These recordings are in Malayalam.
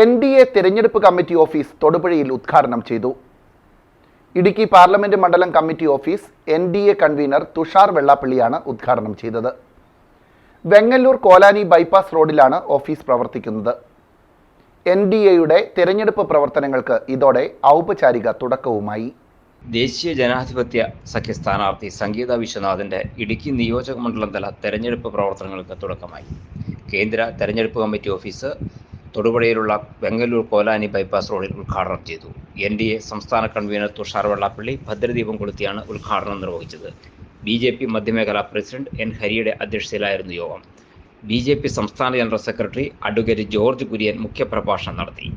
എൻ ഡി എ തിരഞ്ഞെടുപ്പ് കമ്മിറ്റി ഓഫീസ് തൊടുപുഴയിൽ ഉദ്ഘാടനം ചെയ്തു. ഇടുക്കി പാർലമെന്റ് മണ്ഡലം committee office N D A convener Thushar വെള്ളാപ്പള്ളിയാണ് ഉദ്ഘാടനം ചെയ്തത്. വെങ്ങല്ലൂർ കോലാനി ബൈപ്പാസ് റോഡിലാണ് ഓഫീസ് പ്രവർത്തിക്കുന്നത്. എൻ ഡി എയുടെ തിരഞ്ഞെടുപ്പ് പ്രവർത്തനങ്ങൾക്ക് ഇതോടെ ഔപചാരിക തുടക്കവുമായി. ദേശീയ ജനാധിപത്യ സഖ്യ സ്ഥാനാർത്ഥി സംഗീത വിശ്വനാഥിന്റെ ഇടുക്കി നിയോജക മണ്ഡലം തല തെരഞ്ഞെടുപ്പ് പ്രവർത്തനങ്ങൾക്ക് തുടക്കമായി. കേന്ദ്ര തെരഞ്ഞെടുപ്പ് കമ്മിറ്റി ഓഫീസ് തൊടുപുഴയിലുള്ള ബംഗലൂർ കോലാനി ബൈപ്പാസ് റോഡിൽ ഉദ്ഘാടനം ചെയ്തു. എൻ ഡി എ സംസ്ഥാന കൺവീനർ തുഷാർ വെള്ളാപ്പള്ളി ഭദ്രദീപം കൊളുത്തിയാണ് ഉദ്ഘാടനം നിർവഹിച്ചത്. ബി ജെ പി മധ്യമേഖലാ പ്രസിഡന്റ് എൻ ഹരിയുടെ അധ്യക്ഷതയിലായിരുന്നു യോഗം. ബി ജെ പി സംസ്ഥാന general secretary advocate George Kurian മുഖ്യപ്രഭാഷണം നടത്തി.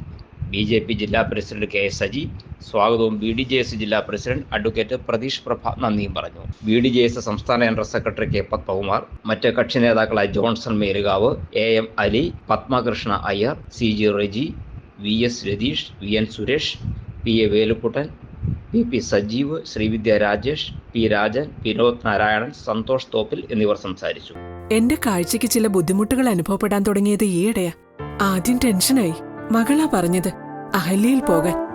ബി ജെ പി ജില്ലാ പ്രസിഡന്റ് കെ എസ് സജി സ്വാഗതവും ബി ഡി ജെ എസ് ജില്ലാ പ്രസിഡന്റ് അഡ്വക്കേറ്റ് പ്രതീഷ് പ്രഭ നന്ദിയും പറഞ്ഞു. ബി ഡി ജെ എസ് സംസ്ഥാന ജനറൽ സെക്രട്ടറി കെ പത്മകുമാർ മറ്റ് കക്ഷി നേതാക്കളായ Johnson Melukavu A M Ali Padmakrishna Iyer C G Reji V S Ratheesh V N Suresh P A Velukkuttan P P Sajeev Sreevidya Rajesh P Rajan Vinod Narayanan Santhosh Thoppil എന്നിവർ സംസാരിച്ചു. എന്റെ കാഴ്ചയ്ക്ക് ചില ബുദ്ധിമുട്ടുകൾ അനുഭവപ്പെടാൻ തുടങ്ങിയത് ഈയിടെയാ. ആദ്യം ടെൻഷനായി. മകളാ പറഞ്ഞത് അഹല്യയിൽ പോകാൻ.